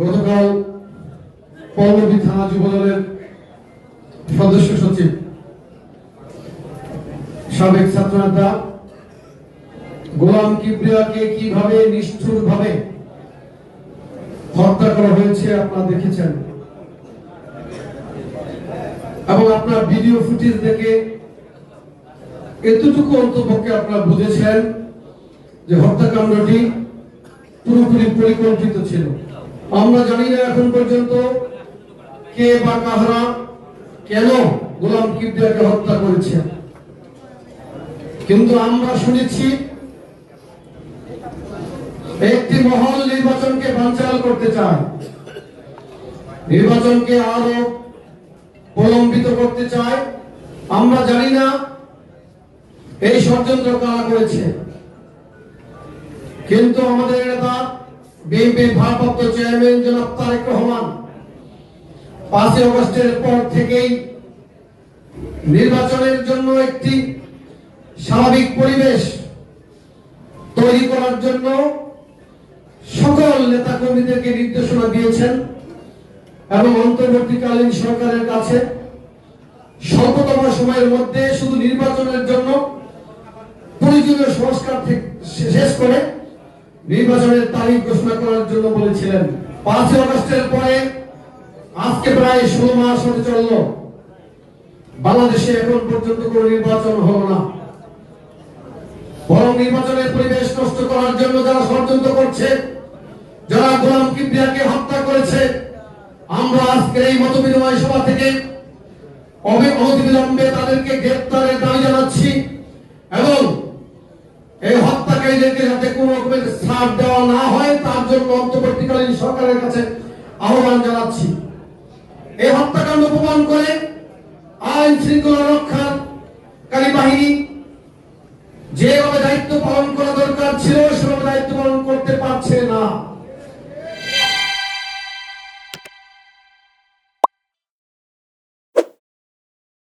গতকাল পল্লবী থানা যুবদলের সদস্য সচিব সাবেক ছাত্রনেতা গোলাম কিবরিয়াকে কীভাবে নিষ্ঠুর ভাবে হত্যা করা হয়েছে আপনারা দেখেছেন। এবং আপনার ভিডিও ফুটেজ দেখে এতটুকু অন্তপক্ষে আপনারা বুঝেছেন যে হত্যাকাণ্ডটি পুরোপুরি পরিকল্পিত ছিল। আমরা জানি না এখন পর্যন্ত কে বা কাহারা কেন গোলাম কিবরিয়াকে হত্যা করেছে। কিন্তু আমরা শুনেছি একটি মহল নির্বাচনকে বানচাল করতে চায়। নির্বাচনকে আরও প্রলম্বিত করতে চায়। আমরা জানি না এই ষড়যন্ত্র কারা করেছে। কিন্তু আমাদের নেতা বিএনপি ভারপ্রাপ্ত চেয়ারম্যান জনাব তারেক রহমান পাঁচই অগস্টের পর থেকেই নির্বাচনের জন্য একটি স্বাভাবিক পরিবেশ তৈরি করার জন্য সকল নেতা কর্মীদেরকে নির্দেশনা দিয়েছেন এবং অন্তর্বর্তীকালীন সরকারের কাছে স্বল্পতম সময়ের মধ্যে শুধু নির্বাচনের জন্য প্রয়োজনীয় সংস্কার শেষ করে নির্বাচনের তারিখ ঘোষণা করার জন্য বলেছিলেন। পাঁচই আগস্টের পরে আজকে প্রায় ষোলো মাস হতে চলল। বাংলাদেশে এখন পর্যন্ত কোনো নির্বাচন হলো না। বরং নির্বাচনের পরিবেশ নষ্ট করার জন্য যারা ষড়যন্ত্র করছে, যারা গোলাম কিবরিয়াকে হত্যা করেছে, আমরা আজকে এই মত বিনিময় সভা থেকে অবি- অনতিবিলম্বে তাদেরকে গ্রেপ্তারের দাবি জানাচ্ছি এবং এই যাতে কোনো রকমের ছাড় দেওয়া না হয়, তার জন্য অন্তর্বর্তীকালীন সরকারের কাছে আহ্বান জানাচ্ছি। এই হত্যাকাণ্ড প্রমাণ করে আইন শৃঙ্খলা রক্ষাকারী বাহিনী যেভাবে দায়িত্ব পালন করা দরকার ছিল, সেভাবে দায়িত্ব পালন করতে পারছে না।